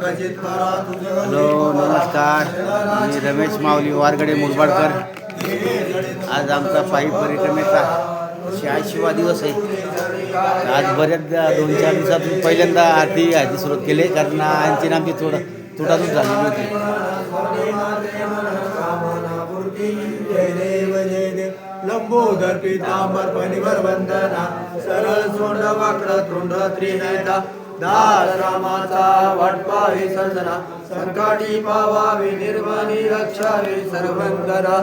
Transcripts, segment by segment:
Hello नमस्कार. मी रमेश माऊली वारगडे मुरबाडकर. आज आमचा पायी परिक्रमेचा शहाऐंशीवा दिवस आहे. आज बऱ्याच दोन चार दिवसातून पहिल्यांदा आरती आरती सुरुवात केली कारण आणखीन आमची थोडं तुटातूट झालेली होती. जय देव जय देव लंबोदर पितांबर फणीवर वंदना सरळ सोंड वक्र तोंड त्रिनेता दास रामाचा वाटपावी सजना संकटी पावावी निर्मणी रक्षावी सर्वंगरा.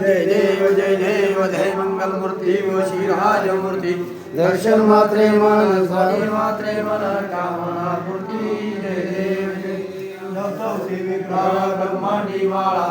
जय देव जय देव जय मंगल मूर्ती व श्रीराज मूर्ती दर्शन मात्रे मन स्वामी मात्रे मन कामना मूर्ती जय देव जय ब्रह्मांडी माळा.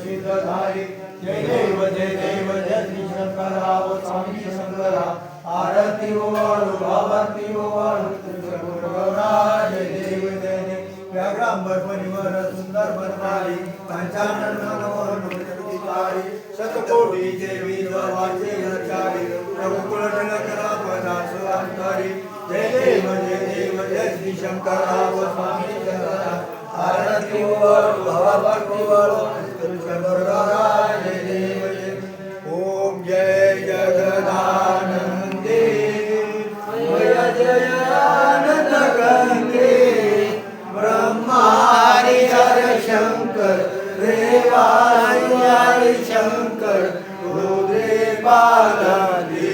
नाम जय देव जय देव जय श्री शंकरा व स्वामी शंकरा। आरती ओवाळू आरती ओवाळू तुझं गुरुगौरा जय देव जय देव। व्याघ्रांबर परिवर सुंदर बनवारी पंचानन मनोहर नवचरितारी शतकोटी देवी वाचे रचारी शंकर देवाय हरि शंकर रुद्रे पादी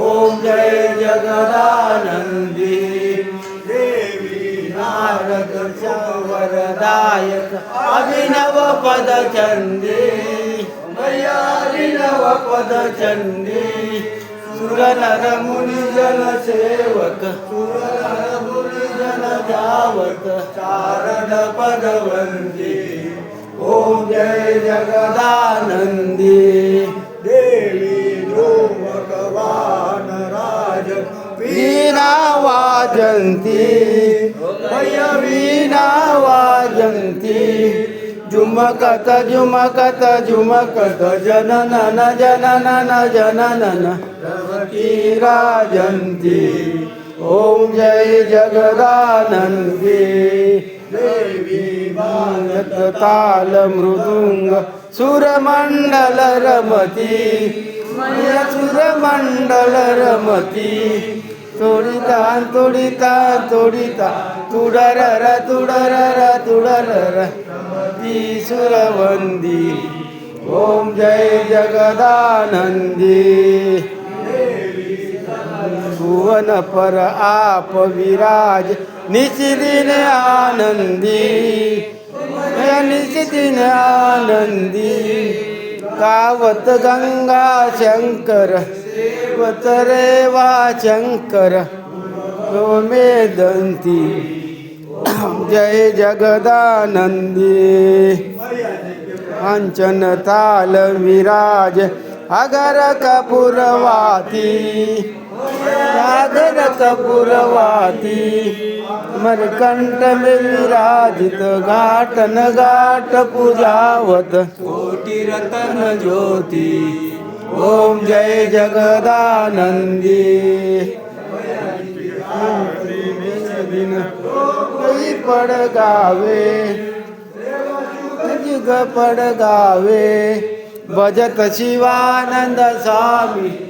ओम जय जगदानंदी. देवी नारद वरदायक अभिनव पद चंदी अभिनव पद चंदी सुर नर मुनि जन सेवक सुर जन जावक चारण पद ओम जय जगदानंदी. देवी ध्रुवक राज. वीणा वाजंती. भय वीणा वाजंती. झुमकत झुमकत झुमकत जननन जननन जननन रवती राजंती. ओम जय जगदानंदी देवी बालत ताल मृदुंग सुरमंडल रमती मय सुरमंडल रमती तोडिता तोडिता तोडिता तुडरर तुडरर तुडरर ती सुरवंदी ओम जय जगदानंदी भुवन पर आप विराज। निशिदिन आनंदी। निशिदिन आनंदी। गावत गंगा शंकर सेवत रेवा शंकर। मेदंती। जय जगदानंदी। कांचन ताल विराज अगर कपूरवाती। सागर कपूरवाती. मरकंठ में विराजित घाटन घाट पूजावत. कोटि रतन ज्योति. ओम जय जगदानंदी. दिन कोई पड गावे जुग पड गावे. भजत शिवानंद स्वामी.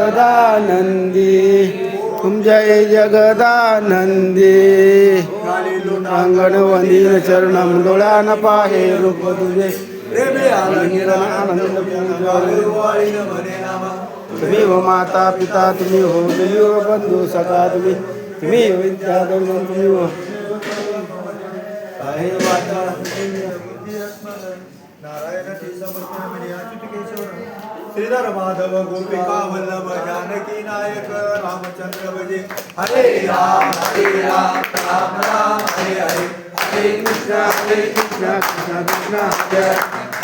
जगदानंदी। तुम जय जगदानंदी। अंगण वंदीन चरणम डोळ्यान पाहे रूप तुझे। तुम्ही हो माता पिता तुम्ही हो तुम्ही हो बंधू सखा तुम्ही तुम्ही हो विद्या तुम्ही हो आहे वाचा. नारायण श्रीधर माधव गोपिका वल्लभ जानकी नायक रामचंद्र भजे हरे राम हरे राम राम राम हरे हरे हरे कृष्ण हरे कृष्ण कृष्ण कृष्ण हरे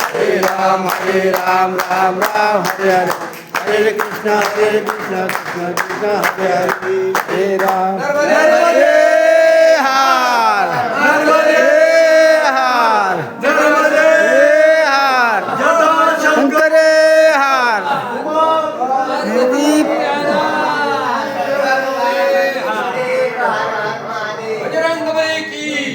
हरे राम हरे राम राम राम हरे हरे हरे कृष्ण हरे कृष्ण कृष्ण कृष्ण हरे हरे हरे राम हरे नर्मदे